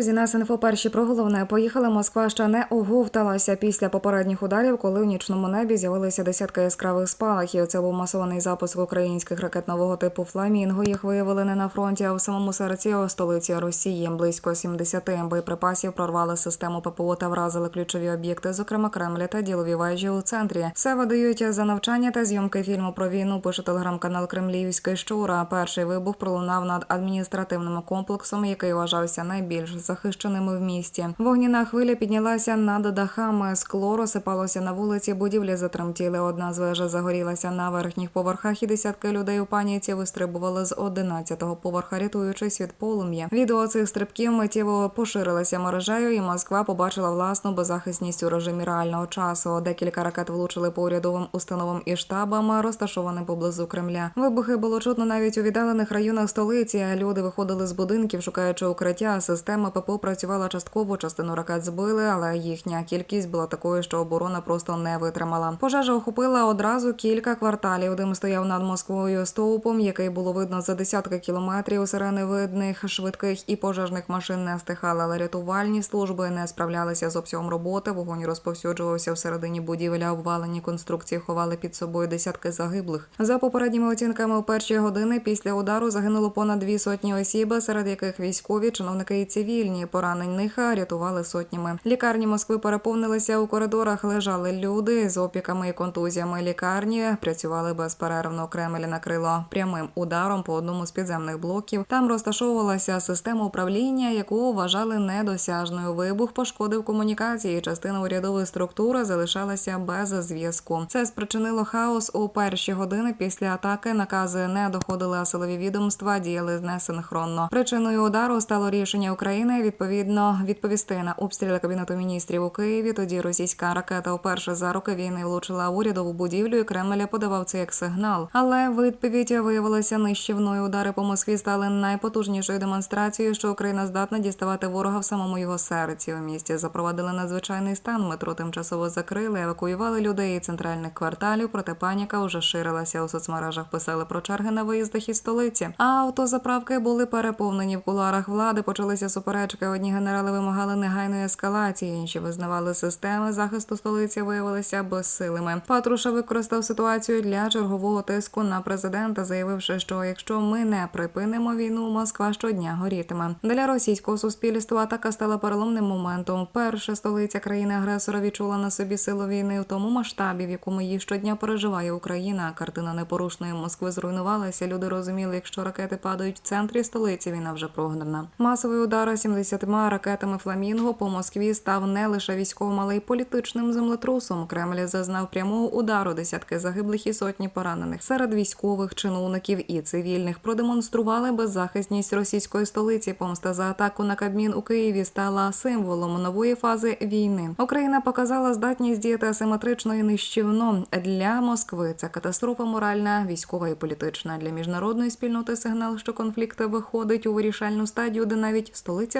Друзі, на СНФО перші про головне поїхали. Москва ще не оговталася після попередніх ударів, коли в нічному небі з'явилися десятки яскравих спалахів. Це був масований запуск українських ракет нового типу Фламінго. Їх виявили не на фронті, а в самому серці столиці Росії. Близько 70 боєприпасів прорвали систему ППО та вразили ключові об'єкти, зокрема Кремля та ділові вежі у центрі. Все видають за навчання та зйомки фільму про війну. Пише телеграм-канал Кремлівський щура. Перший вибух пролунав над адміністративним комплексом, який вважався найбільш захищеними в місті. Вогняна хвиля піднялася над дахами. Скло розсипалося на вулиці. Будівлі затремтіли. Одна з веж загорілася на верхніх поверхах, і десятки людей у паніці вистрибували з 11-го поверха, рятуючись від полум'я. Відео цих стрибків миттєво поширилося мережею, і Москва побачила власну беззахисність у режимі реального часу. Декілька ракет влучили по урядовим установам і штабам, розташованим поблизу Кремля. Вибухи було чутно навіть у віддалених районах столиці. Люди виходили з будинків, шукаючи укриття. Система ППО працювала частково, частину ракет збили, але їхня кількість була такою, що оборона просто не витримала. Пожежа охопила одразу кілька кварталів. Дим стояв над Москвою стовпом, який було видно за десятки кілометрів. Сирени видних, швидких і пожежних машин не стихали, але рятувальні служби не справлялися з обсягом роботи. Вогонь розповсюджувався всередині будівель, обвалені конструкції ховали під собою десятки загиблих. За попередніми оцінками, у перші години після удару загинуло понад дві сотні осіб, серед яких військові, чиновники і цивільні. Поранених рятували сотнями. Лікарні Москви переповнилися у коридорах. Лежали люди з опіками і контузіями. Лікарні працювали безперервно. Кремль накрило прямим ударом по одному з підземних блоків. Там розташовувалася система управління, яку вважали недосяжною. Вибух пошкодив комунікації. Частина урядової структури залишалася без зв'язку. Це спричинило хаос у перші години після атаки. Накази не доходили, а силові відомства діяли несинхронно. Причиною удару стало рішення України відповідно відповісти на обстріли кабінету міністрів у Києві. Тоді російська ракета вперше за роки війни влучила урядову будівлю. і Кремль подавав це як сигнал. Але відповідь виявилася нищівною. Удари по Москві стали найпотужнішою демонстрацією, що Україна здатна діставати ворога в самому його серці. У місті запровадили надзвичайний стан. Метро тимчасово закрили, евакуювали людей із центральних кварталів. Проте паніка вже ширилася у соцмережах. Писали про черги на виїздах із столиці. А автозаправки були переповнені в куларах влади. Почалися суперечки. Одні генерали вимагали негайної ескалації, інші визнавали системи захисту столиці, виявилися безсилими. Патруша використав ситуацію для чергового тиску на президента, заявивши, що якщо ми не припинимо війну, Москва щодня горітиме. Для російського суспільства атака стала переломним моментом. Перша столиця країни агресора відчула на собі силу війни в тому масштабі, в якому її щодня переживає Україна. Картина непорушної Москви зруйнувалася. Люди розуміли, якщо ракети падають в центрі столиці, війна вже прогнана. Масовий удар 70 ракетами Фламінго по Москві став не лише військовим, але й політичним землетрусом. Кремль зазнав прямого удару, десятки загиблих і сотні поранених. Серед військових чиновників і цивільних продемонстрували беззахисність російської столиці. Помста за атаку на Кабмін у Києві стала символом нової фази війни. Україна показала здатність діяти асиметрично і нищівно для Москви. Це катастрофа моральна, військова і політична для міжнародної спільноти. Сигнал, що конфлікт виходить у вирішальну стадію, де навіть столиця